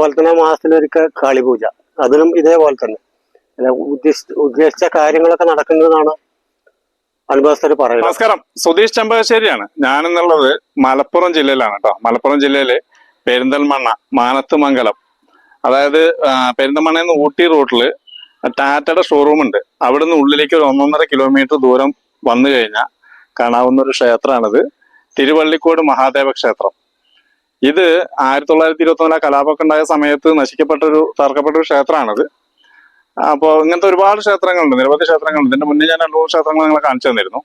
അതുപോലെ തന്നെ മാസത്തിലൊരിക്കൽ കാളിപൂജ. അതിനും ഇതേപോലെ തന്നെ. ഉദ്ദേശിച്ച ഉദ്ദേശിച്ച കാര്യങ്ങളൊക്കെ നടക്കുന്നതാണ് അനുഭവസ്ഥർ പറയുന്നത്. നമസ്കാരം. സുധീഷ് ചെമ്പകശ്ശേരിയാണ്. ഞാനെന്നുള്ളത് മലപ്പുറം ജില്ലയിലാണ് കേട്ടോ. മലപ്പുറം ജില്ലയിലെ പെരിന്തൽമണ്ണ മാനത്ത് മംഗലം അതായത് പെരിന്തൽമണ്ണയിൽ നിന്ന് ഊട്ടി റൂട്ടിൽ ടാറ്റയുടെ ഷോറൂം ഉണ്ട് അവിടെ നിന്ന് ഉള്ളിലേക്ക് ഒരു ഒന്നൊന്നര കിലോമീറ്റർ ദൂരം വന്നു കഴിഞ്ഞാൽ കാണാവുന്ന ഒരു ക്ഷേത്രമാണിത്. തിരുവള്ളിക്കോട് മഹാദേവ ക്ഷേത്രം. ഇത് ആയിരത്തി തൊള്ളായിരത്തി ഇരുപത്തി ഒന്നിലെ കലാപമൊക്കെ ഉണ്ടായ സമയത്ത് നശിക്കപ്പെട്ട ഒരു തകർക്കപ്പെട്ട ഒരു ക്ഷേത്രമാണിത്. അപ്പോൾ ഇങ്ങനത്തെ ഒരുപാട് ക്ഷേത്രങ്ങളുണ്ട് നിരവധി ക്ഷേത്രങ്ങളുണ്ട്. ഇതിന്റെ മുന്നേ ഞാൻ രണ്ടു മൂന്ന് ക്ഷേത്രങ്ങൾ നിങ്ങളെ കാണിച്ചു തന്നിരുന്നു.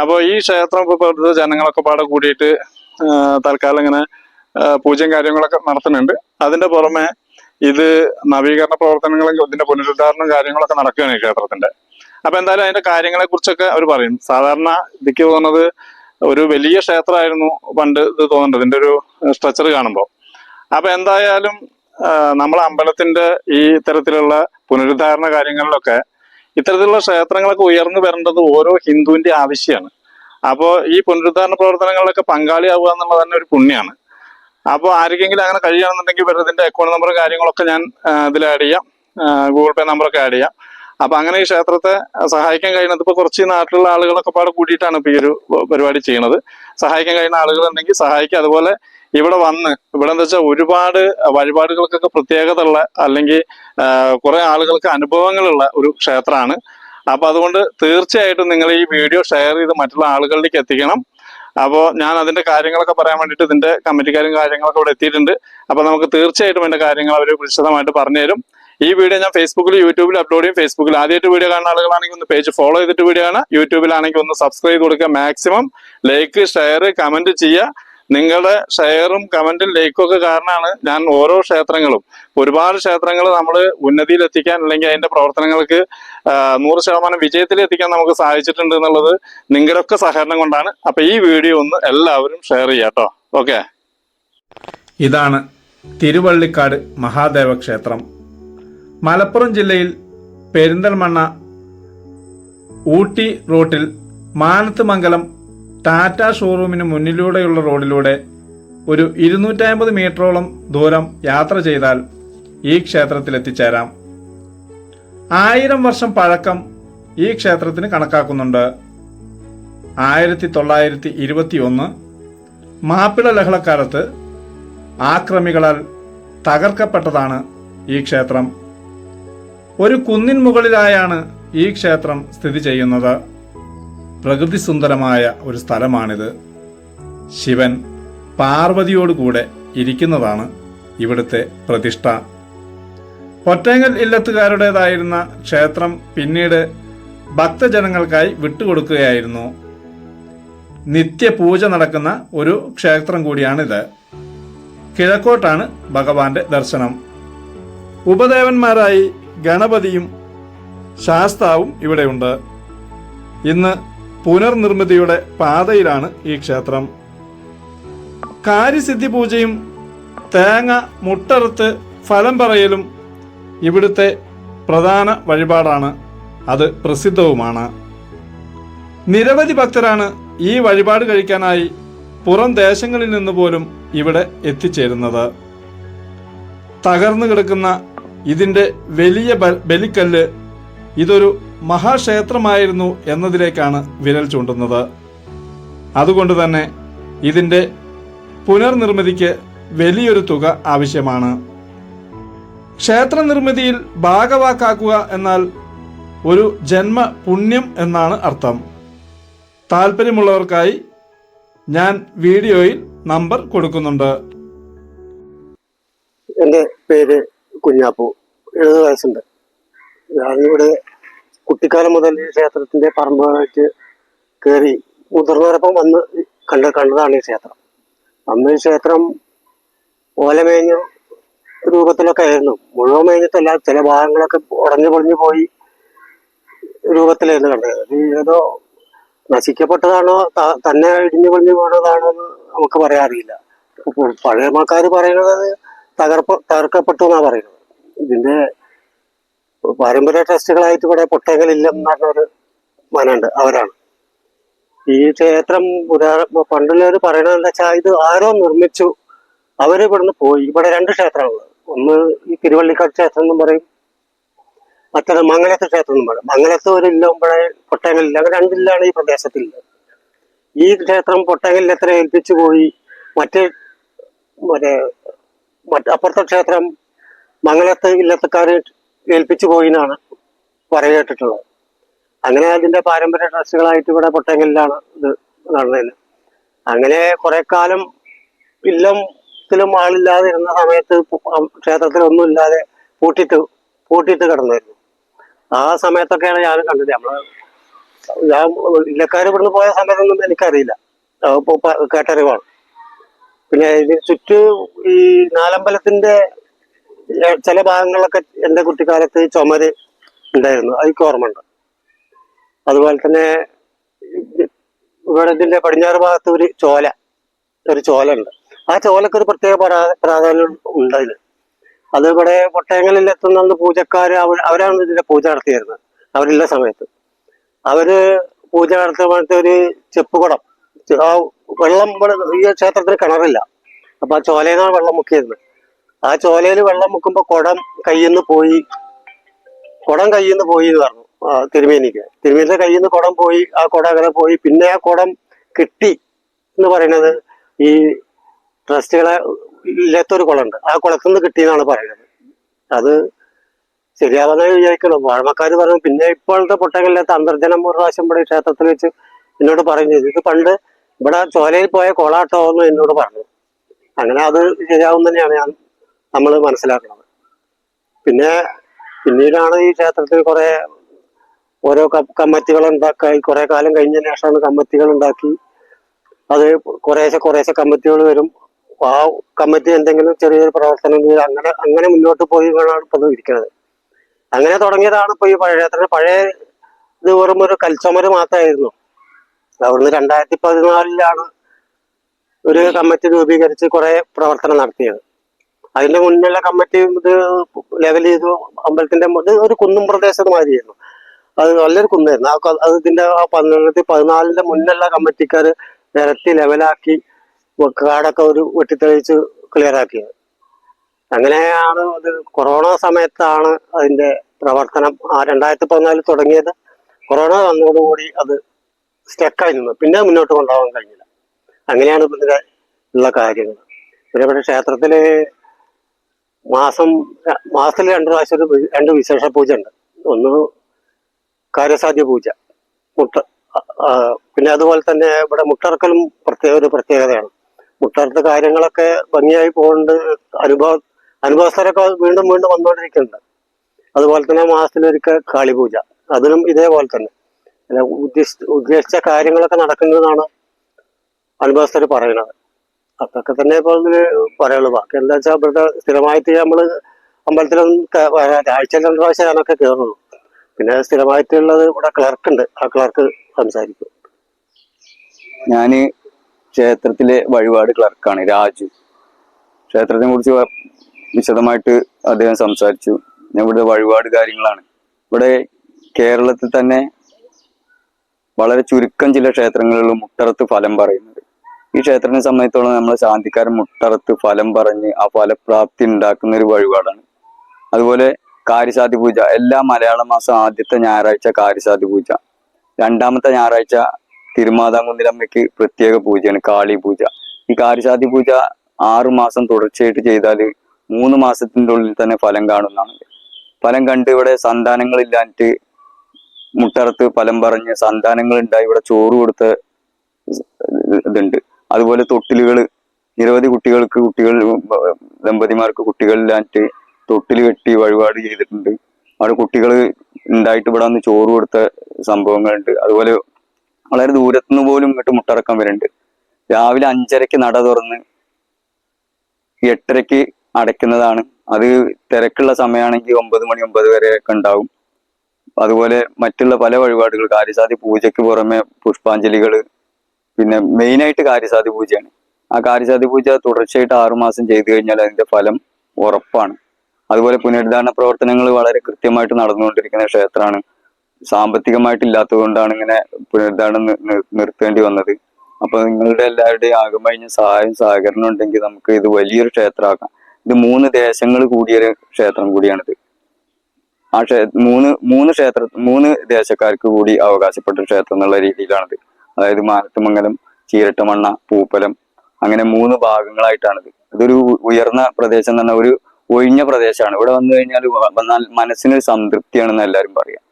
അപ്പോൾ ഈ ക്ഷേത്രം ഇപ്പോൾ ജനങ്ങളൊക്കെ പാടെ കൂടിയിട്ട് തൽക്കാലം ഇങ്ങനെ പൂജയും കാര്യങ്ങളൊക്കെ നടത്തുന്നുണ്ട്. അതിന്റെ പുറമെ ഇത് നവീകരണ പ്രവർത്തനങ്ങളും ഇതിന്റെ പുനരുദ്ധാരണം കാര്യങ്ങളൊക്കെ നടക്കുകയാണ് ഈ ക്ഷേത്രത്തിന്റെ. അപ്പൊ എന്തായാലും അതിന്റെ കാര്യങ്ങളെ കുറിച്ചൊക്കെ അവർ പറയും. സാധാരണ ഇതിക്ക് തോന്നുന്നത് ഒരു വലിയ ക്ഷേത്രമായിരുന്നു പണ്ട് ഇത് തോന്നുന്നുണ്ട് ഇതിന്റെ ഒരു സ്ട്രക്ചർ കാണുമ്പോൾ അപ്പൊ എന്തായാലും നമ്മൾ അമ്പലത്തിന്റെ ഈ തരത്തിലുള്ള പുനരുദ്ധാരണ കാര്യങ്ങളിലൊക്കെ ഇത്തരത്തിലുള്ള ക്ഷേത്രങ്ങളൊക്കെ ഉയർന്നു വരേണ്ടത് ഓരോ ഹിന്ദുവിന്റെ ആവശ്യമാണ് അപ്പോൾ ഈ പുനരുദ്ധാരണ പ്രവർത്തനങ്ങളിലൊക്കെ പങ്കാളിയാവുക എന്നുള്ളത് തന്നെ ഒരു പുണ്യമാണ് അപ്പോൾ ആർക്കെങ്കിലും അങ്ങനെ കഴിയുകയാണെന്നുണ്ടെങ്കിൽ ഇവരുടെ അക്കൗണ്ട് നമ്പറും കാര്യങ്ങളൊക്കെ ഞാൻ ഇതിൽ ആഡ് ചെയ്യാം. ഗൂഗിൾ പേ നമ്പറൊക്കെ ആഡ് ചെയ്യാം. അപ്പൊ അങ്ങനെ ഈ ക്ഷേത്രത്തെ സഹായിക്കാൻ കഴിയുന്നത് ഇപ്പൊ കുറച്ച് നാട്ടിലുള്ള ആളുകളൊക്കെ പാടെ കൂടിയിട്ടാണ് ഇപ്പൊ ഈ ഒരു പരിപാടി ചെയ്യുന്നത്. സഹായിക്കാൻ കഴിയുന്ന ആളുകൾ ഉണ്ടെങ്കിൽ സഹായിക്കുക. അതുപോലെ ഇവിടെ വന്ന് ഇവിടെ എന്താ വെച്ചാൽ ഒരുപാട് വഴിപാടുകൾക്കൊക്കെ പ്രത്യേകത ഉള്ള അല്ലെങ്കിൽ കുറെ ആളുകൾക്ക് അനുഭവങ്ങളുള്ള ഒരു ക്ഷേത്രമാണ്. അപ്പൊ അതുകൊണ്ട് തീർച്ചയായിട്ടും നിങ്ങൾ ഈ വീഡിയോ ഷെയർ ചെയ്ത് മറ്റുള്ള ആളുകളിലേക്ക് എത്തിക്കണം. അപ്പോൾ ഞാൻ അതിന്റെ കാര്യങ്ങളൊക്കെ പറയാൻ വേണ്ടിയിട്ട് ഇതിന്റെ കമ്മിറ്റിക്കാരും കാര്യങ്ങളൊക്കെ ഇവിടെ എത്തിയിട്ടുണ്ട്. അപ്പൊ നമുക്ക് തീർച്ചയായിട്ടും അതിന്റെ കാര്യങ്ങൾ അവർ വിശദമായിട്ട് പറഞ്ഞുതരും. ഈ വീഡിയോ ഞാൻ ഫേസ്ബുക്കിൽ യൂട്യൂബിൽ അപ്ലോഡ് ചെയ്യും. ഫേസ്ബുക്കിൽ ആദ്യമായിട്ട് വീഡിയോ കാണുന്ന ആളുകളാണെങ്കിൽ ഒന്ന് പേജ് ഫോളോ ചെയ്തിട്ട് വീഡിയോ ആണ് യൂട്യൂബിലാണെങ്കിൽ ഒന്ന് സബ്സ്ക്രൈബ് കൊടുക്കുക മാക്സിമം ലൈക്ക് ഷെയർ കമന്റ് ചെയ്യുക. നിങ്ങളുടെ ഷെയറും കമന്റും ലൈക്കും ഒക്കെ കാരണമാണ് ഞാൻ ഓരോ ക്ഷേത്രങ്ങളും. ഒരുപാട് ക്ഷേത്രങ്ങൾ നമ്മൾ ഉന്നതിയിൽ എത്തിക്കാൻ അല്ലെങ്കിൽ അതിന്റെ പ്രവർത്തനങ്ങൾക്ക് നൂറ് ശതമാനം വിജയത്തിൽ എത്തിക്കാൻ നമുക്ക് സാധിച്ചിട്ടുണ്ട് എന്നുള്ളത് നിങ്ങളുടെയൊക്കെ സഹകരണം കൊണ്ടാണ്. അപ്പൊ ഈ വീഡിയോ ഒന്ന് എല്ലാവരും ഷെയർ ചെയ്യാം കേട്ടോ. ഓക്കെ ഇതാണ് തിരുവള്ളിക്കാട് മഹാദേവ ക്ഷേത്രം മലപ്പുറം ജില്ലയിൽ പെരിന്തൽമണ്ണ ഊട്ടി റൂട്ടിൽ മാനത്തുമംഗലം ടാറ്റ ഷോറൂമിന് മുന്നിലൂടെയുള്ള റോഡിലൂടെ ഒരു ഇരുന്നൂറ്റമ്പത് മീറ്ററോളം ദൂരം യാത്ര ചെയ്താൽ ഈ ക്ഷേത്രത്തിൽ എത്തിച്ചേരാം. ആയിരം വർഷം പഴക്കം ഈ ക്ഷേത്രത്തിന് കണക്കാക്കുന്നുണ്ട്. ആയിരത്തി തൊള്ളായിരത്തി ഇരുപത്തി ഒന്ന് മാപ്പിള ലഹളക്കാലത്ത് ആക്രമികളാൽ തകർക്കപ്പെട്ടതാണ് ഈ ക്ഷേത്രം. ഒരു കുന്നിൻ മുകളിലായാണ് ഈ ക്ഷേത്രം സ്ഥിതി ചെയ്യുന്നത്. പ്രകൃതി സുന്ദരമായ ഒരു സ്ഥലമാണിത്. ശിവൻ പാർവതിയോടുകൂടെ ഇരിക്കുന്നതാണ് ഇവിടുത്തെ പ്രതിഷ്ഠ. ഒറ്റങ്ങൽ ഇല്ലത്തുകാരുടേതായിരുന്ന ക്ഷേത്രം പിന്നീട് ഭക്തജനങ്ങൾക്കായി വിട്ടുകൊടുക്കുകയായിരുന്നു. നിത്യപൂജ നടക്കുന്ന ഒരു ക്ഷേത്രം കൂടിയാണിത്. കിഴക്കോട്ടാണ് ഭഗവാന്റെ ദർശനം. ഉപദേവന്മാരായി ഗണപതിയും ശാസ്താവും ഇവിടെയുണ്ട് ഇന്ന് പുനർനിർമ്മിതിയുടെ പാതയിലാണ് ഈ ക്ഷേത്രം. കാര്യസിദ്ധി പൂജയും തേങ്ങ മുട്ടറുത്ത് ഫലം പറയലും ഇവിടുത്തെ പ്രധാന വഴിപാടാണ്. അത് പ്രസിദ്ധവുമാണ്. നിരവധി ഭക്തരാണ് ഈ വഴിപാട് കഴിക്കാനായി പുറം ദേശങ്ങളിൽ നിന്ന് പോലും ഇവിടെ എത്തിച്ചേരുന്നത്. തകർന്നു കിടക്കുന്ന ഇതിന്റെ വലിയ ബലിക്കല്ല് ഇതൊരു മഹാക്ഷേത്രമായിരുന്നു എന്നതിലേക്കാണ് വിരൽ ചൂണ്ടുന്നത്. അതുകൊണ്ട് തന്നെ ഇതിന്റെ പുനർനിർമ്മിതിക്ക് വലിയൊരു തുക ആവശ്യമാണ്. ക്ഷേത്ര നിർമ്മിതിയിൽ ഭാഗവാക്കാക്കുക എന്നാൽ ഒരു ജന്മ പുണ്യം എന്നാണ് അർത്ഥം. താല്പര്യമുള്ളവർക്കായി ഞാൻ വീഡിയോയിൽ നമ്പർ കൊടുക്കുന്നുണ്ട്. എന്റെ പേര് കുഞ്ഞാപ്പു എഴുപത് വയസ്സുണ്ട്. ഞാനിവിടെ കുട്ടിക്കാലം മുതൽ ഈ ക്ഷേത്രത്തിന്റെ പറമ്പായിട്ട് കയറി മുതിർന്നവരൊപ്പം വന്ന് കണ്ട കണ്ടതാണ് ഈ ക്ഷേത്രം. അന്ന് ഈ ക്ഷേത്രം ഓലമേഞ്ഞ രൂപത്തിലൊക്കെ ആയിരുന്നു. മുഴുവൻ മേഞ്ഞിട്ടല്ല ചില ഭാഗങ്ങളൊക്കെ ഉടഞ്ഞു പൊളിഞ്ഞു പോയി രൂപത്തിലായിരുന്നു കണ്ടത്. അത് ഏതോ നശിക്കപ്പെട്ടതാണോ തന്നെ ഇടിഞ്ഞു പൊളിഞ്ഞു പോണതാണോ നമുക്ക് അപ്പോൾ പഴയ ആൾക്കാർ പറയുന്നത് തകർപ്പ് തകർക്കപ്പെട്ടു എന്നാണ് പറയുന്നത്. ഇതിന്റെ പാരമ്പര്യ ട്രസ്റ്റുകളായിട്ട് ഇവിടെ പൊട്ടങ്കലില്ലം എന്ന് പറഞ്ഞൊരു അവരാണ്. ഈ ക്ഷേത്രം പുരാ- പണ്ടുള്ളവർ പറയണത് എന്താ വെച്ചാൽ ഇത് ആരോ നിർമ്മിച്ചു അവർ ഇവിടുന്ന് പോയി. ഇവിടെ രണ്ട് ക്ഷേത്രങ്ങളുള്ളത് ഒന്ന് ഈ തിരുവള്ളിക്കാട് ക്ഷേത്രം എന്നും പറയും. മറ്റൊരു മംഗലത്ത് ക്ഷേത്രം എന്നും പറയും. മംഗലത്ത് ഒരു ഇല്ലമ്പഴേ പൊട്ടങ്ങളില്ല അങ്ങനെ രണ്ടില്ലാണ് ഈ പ്രദേശത്തിൽ ഈ ക്ഷേത്രം എത്ര ഏൽപ്പിച്ചു പോയി? മറ്റേ മറ്റേ മറ്റ് അപ്പുറത്തെ ക്ഷേത്രം മംഗലത്ത് ഇല്ലത്തക്കാർ ഏൽപ്പിച്ചു പോയി എന്നാണ് പറയപ്പെട്ടിട്ടുള്ളത് അങ്ങനെ അതിന്റെ പാരമ്പര്യ ട്രസ്റ്റുകളായിട്ട് ഇവിടെ പൊട്ടങ്ങലിലാണ് ഇത് നടന്നത്. അങ്ങനെ കുറെ കാലം ഇല്ലത്തിലും ആളില്ലാതെ ഇരുന്ന സമയത്ത് ക്ഷേത്രത്തിലൊന്നും ഇല്ലാതെ പൂട്ടിട്ട് പൂട്ടിയിട്ട് കിടന്നായിരുന്നു. ആ സമയത്തൊക്കെയാണ് ഞാൻ കണ്ടത്. നമ്മൾ ഞാൻ ഇല്ലക്കാർ ഇവിടുന്ന് പോയ സമയത്തൊന്നും എനിക്കറിയില്ല. കേട്ടറിവാണ്. പിന്നെ ഇതിന് ചുറ്റു ഈ നാലമ്പലത്തിന്റെ ചില ഭാഗങ്ങളിലൊക്കെ എന്റെ കുട്ടിക്കാലത്ത് ചുമര് ഉണ്ടായിരുന്നു. അതൊക്കെ ഓർമ്മയുണ്ട്. അതുപോലെ തന്നെ ഇവിടെ ഇതിന്റെ പടിഞ്ഞാറ് ഭാഗത്ത് ഒരു ചോല ഒരു ചോല ഉണ്ട് ആ ചോലക്ക് ഒരു പ്രത്യേക പ്രാ- പ്രാധാന്യം ഉണ്ട് അതിൽ അത് ഇവിടെ പൊട്ടയങ്ങളിൽ എത്തുന്ന പൂജക്കാർ അവർ അവരാണ് ഇതിന്റെ പൂജ നടത്തിയിരുന്നത് അവരുള്ള സമയത്ത്. അവർ പൂജ നടത്തുമ്പോഴത്തെ ഒരു ചെപ്പുകുടം ആ വെള്ളം ഈ ക്ഷേത്രത്തിന് കിണറില്ല. അപ്പൊ ആ ചോലയിൽ നിന്നാണ് വെള്ളം മുക്കിയിരുന്നത്. ആ ചോലയിൽ വെള്ളം മുക്കുമ്പോ കുടം കയ്യിൽ നിന്ന് പോയി. കുടം കയ്യിൽ നിന്ന് പോയി എന്ന് പറഞ്ഞു തിരുമേനിക്ക്. തിരുമേനിയുടെ കയ്യിൽ നിന്ന് കുടം പോയി ആ കുടം അങ്ങനെ പോയി. പിന്നെ ആ കുടം കിട്ടി എന്ന് പറയുന്നത് ഈ ട്രസ്റ്റുകളെ ഇല്ലാത്തൊരു കുളമുണ്ട്. ആ കുളത്തിൽ നിന്ന് കിട്ടിയെന്നാണ് പറയുന്നത്. അത് ശരിയാവാതെ വിചാരിക്കണം വാഴമക്കാർ പറഞ്ഞു പിന്നെ ഇപ്പോഴത്തെ പൊട്ടകളില്ലാത്ത അന്തർജനം ഒരു പ്രാവശ്യം ഇവിടെ ക്ഷേത്രത്തിൽ വെച്ച് എന്നോട് പറഞ്ഞു ഇത് പണ്ട് ഇവിടെ ചോലയിൽ പോയ കൊളാട്ടോ എന്ന് എന്നോട് പറഞ്ഞു. അങ്ങനെ അത് ശരിയാവും തന്നെയാണ് ഞാൻ നമ്മൾ മനസ്സിലാക്കണം പിന്നെ പിന്നീടാണ് ഈ ക്ഷേത്രത്തിൽ കുറെ ഓരോ കമ്മിറ്റികൾ ഉണ്ടാക്കി കുറെ കാലം കഴിഞ്ഞതിന് ശേഷമാണ് കമ്മിറ്റികൾ ഉണ്ടാക്കി അത് കുറേശ്ശെ കുറേശ്ശെ കമ്മിറ്റികൾ വരും. ആ കമ്മിറ്റി എന്തെങ്കിലും ചെറിയൊരു പ്രവർത്തനം അങ്ങനെ അങ്ങനെ മുന്നോട്ട് പോയി വേണം ഇപ്പൊ ഇരിക്കുന്നത് അങ്ങനെ തുടങ്ങിയതാണ് ഇപ്പൊ ഈ പഴയ പഴയ ഇത് വെറും ഒരു കൽച്ചമര് മാത്രമായിരുന്നു. അവിടുന്ന് രണ്ടായിരത്തി പതിനാലിലാണ് ഒരു കമ്മിറ്റി രൂപീകരിച്ച് കുറെ പ്രവർത്തനം നടത്തിയത്. അതിന്റെ മുന്നിലുള്ള കമ്മിറ്റി ഇത് ലെവൽ ചെയ്തു. അമ്പലത്തിന്റെ ഇത് ഒരു കുന്നും പ്രദേശം മാതിരിയായിരുന്നു. അത് നല്ലൊരു കുന്നായിരുന്നു. ആ അത് ഇതിന്റെ ആ പന്ത്രണ്ടായിരത്തി പതിനാലിന്റെ മുന്നിലുള്ള കമ്മിറ്റിക്കാർ നിരത്തി ലെവലാക്കി കാടൊക്കെ ഒരു വെട്ടിത്തെളിച്ച് ക്ലിയർ ആക്കിയത് അങ്ങനെയാണ് അത് കൊറോണ സമയത്താണ് അതിന്റെ പ്രവർത്തനം ആ രണ്ടായിരത്തി പതിനാലിൽ തുടങ്ങിയത്. കൊറോണ വന്നതോടുകൂടി അത് സ്റ്റക്കായി നിന്നു പിന്നെ മുന്നോട്ട് കൊണ്ടുപോകാൻ കഴിഞ്ഞില്ല. അങ്ങനെയാണ് ഇതിന്റെ ഉള്ള കാര്യങ്ങൾ. ഇവിടെ ക്ഷേത്രത്തിൽ മാസം മാസത്തിൽ രണ്ട് പ്രാവശ്യം ഒരു രണ്ട് വിശേഷ പൂജ ഉണ്ട് ഒന്ന് കാര്യസാധ്യ പൂജ മുട്ട പിന്നെ അതുപോലെ തന്നെ ഇവിടെ മുട്ടറക്കലും പ്രത്യേക ഒരു പ്രത്യേകതയാണ്. മുട്ടറത്ത് കാര്യങ്ങളൊക്കെ ഭംഗിയായി പോകുന്നുണ്ട് അനുഭവ അനുഭവസ്ഥരൊക്കെ വീണ്ടും വീണ്ടും വന്നുകൊണ്ടിരിക്കുന്നുണ്ട്. അതുപോലെ തന്നെ മാസത്തിലൊരിക്കൽ കാളിപൂജ അതിനും ഇതേപോലെ തന്നെ. ഉദ്ദേശിച്ച ഉദ്ദേശിച്ച കാര്യങ്ങളൊക്കെ നടക്കുന്നതാണ് അനുഭവസ്ഥർ പറയുന്നത്. അതൊക്കെ തന്നെ ഇപ്പൊ പറയുള്ളൂ. ബാക്കി എന്താ വെച്ചാൽ ഇവിടുത്തെ സ്ഥിരമായിട്ട് നമ്മൾ അമ്പലത്തിലൊന്നും ആഴ്ചയിൽ രണ്ട് പ്രാവശ്യം ഞാനൊക്കെ കയറുള്ളൂ പിന്നെ സ്ഥിരമായിട്ടുള്ളത് ഇവിടെ ക്ലർക്ക് ഉണ്ട് ആ ക്ലർക്ക് സംസാരിക്കും. ഞാൻ ക്ഷേത്രത്തിലെ വഴിപാട് ക്ലർക്കാണ് രാജു. ക്ഷേത്രത്തിനെ കുറിച്ച് വിശദമായിട്ട് അദ്ദേഹം സംസാരിച്ചു. ഞാൻ ഇവിടെ വഴിപാട് കാര്യങ്ങളാണ്. ഇവിടെ കേരളത്തിൽ തന്നെ വളരെ ചുരുക്കം ചില ക്ഷേത്രങ്ങളിലും മുട്ടറത്ത് ഫലം പറയുന്നത് ഈ ക്ഷേത്രത്തിനെ സംബന്ധിച്ചോളം നമ്മൾ ശാന്തിക്കാരൻ മുട്ടറത്ത് ഫലം പറഞ്ഞ് ആ ഫലപ്രാപ്തി ഉണ്ടാക്കുന്ന ഒരു വഴിപാടാണ്. അതുപോലെ കാര്യസാധി പൂജ. എല്ലാ മലയാള മാസം ആദ്യത്തെ ഞായറാഴ്ച കാര്യസാധി പൂജ. രണ്ടാമത്തെ ഞായറാഴ്ച തിരുമാതാംകുന്നിലമ്മയ്ക്ക് പ്രത്യേക പൂജയാണ് കാളി പൂജ. ഈ കാര്യസാധി പൂജ ആറു മാസം തുടർച്ചയായിട്ട് ചെയ്താൽ മൂന്ന് മാസത്തിന്റെ ഉള്ളിൽ തന്നെ ഫലം കാണുന്നതാണ്. ഫലം കണ്ട് ഇവിടെ സന്താനങ്ങളില്ലാഞ്ഞിട്ട് മുട്ടറത്ത് ഫലം പറഞ്ഞ് സന്താനങ്ങൾ ഉണ്ടായി ഇവിടെ ചോറ് കൊടുത്ത ഇതുണ്ട്. അതുപോലെ തൊട്ടിലുകൾ നിരവധി കുട്ടികൾക്ക് കുട്ടികൾ ദമ്പതിമാർക്ക് കുട്ടികളില്ലാഞ്ഞിട്ട് തൊട്ടിൽ കെട്ടി വഴിപാട് ചെയ്തിട്ടുണ്ട്. അവിടെ കുട്ടികൾ ഉണ്ടായിട്ട് ഇവിടെ വന്ന് ചോറ് കൊടുത്ത സംഭവങ്ങളുണ്ട്. അതുപോലെ വളരെ ദൂരത്തുനിന്ന് പോലും ഇങ്ങോട്ട് മുട്ടറക്കം വരുന്നുണ്ട് രാവിലെ അഞ്ചരക്ക് നട തുറന്ന് എട്ടരക്ക് അടയ്ക്കുന്നതാണ്. അത് തിരക്കുള്ള സമയമാണെങ്കിൽ ഒമ്പത് മണി ഒമ്പത് വരെ ഉണ്ടാവും. അതുപോലെ മറ്റുള്ള പല വഴിപാടുകൾ കാര്യസാധി പൂജയ്ക്ക് പുറമെ പുഷ്പാഞ്ജലികൾ പിന്നെ മെയിൻ ആയിട്ട് കാര്യസാധി പൂജയാണ്. ആ കാര്യസാധി പൂജ തുടർച്ചയായിട്ട് ആറുമാസം ചെയ്തു കഴിഞ്ഞാൽ അതിന്റെ ഫലം ഉറപ്പാണ്. അതുപോലെ പുനരുദ്ധാരണ പ്രവർത്തനങ്ങൾ വളരെ കൃത്യമായിട്ട് നടന്നുകൊണ്ടിരിക്കുന്ന ക്ഷേത്രമാണ്. സാമ്പത്തികമായിട്ട് ഇല്ലാത്തതുകൊണ്ടാണ് ഇങ്ങനെ പുനരുദ്ധാരണം നിർത്തേണ്ടി വന്നത്. അപ്പൊ നിങ്ങളുടെ എല്ലാവരുടെയും ആകമഴിഞ്ഞ സഹായം സഹകരണം ഉണ്ടെങ്കിൽ നമുക്ക് ഇത് വലിയൊരു ക്ഷേത്രമാക്കാം. ഇത് മൂന്ന് ദേശങ്ങൾ കൂടിയൊരു ക്ഷേത്രം കൂടിയാണിത്. ആ ക്ഷേ മൂന്ന് മൂന്ന് ക്ഷേത്ര മൂന്ന് ദേശക്കാർക്ക് കൂടി അവകാശപ്പെട്ട ക്ഷേത്രം എന്നുള്ള രീതിയിലാണിത്. അതായത് മാനത്തുമംഗലം ചീരട്ടമണ്ണ പൂപ്പലം അങ്ങനെ മൂന്ന് ഭാഗങ്ങളായിട്ടാണിത്. ഇതൊരു ഉയർന്ന പ്രദേശം തന്നെ ഒരു ഒഴിഞ്ഞ പ്രദേശമാണ്. ഇവിടെ വന്നു കഴിഞ്ഞാൽ വന്നാൽ മനസ്സിനൊരു സംതൃപ്തിയാണെന്ന് എല്ലാവരും പറയാം.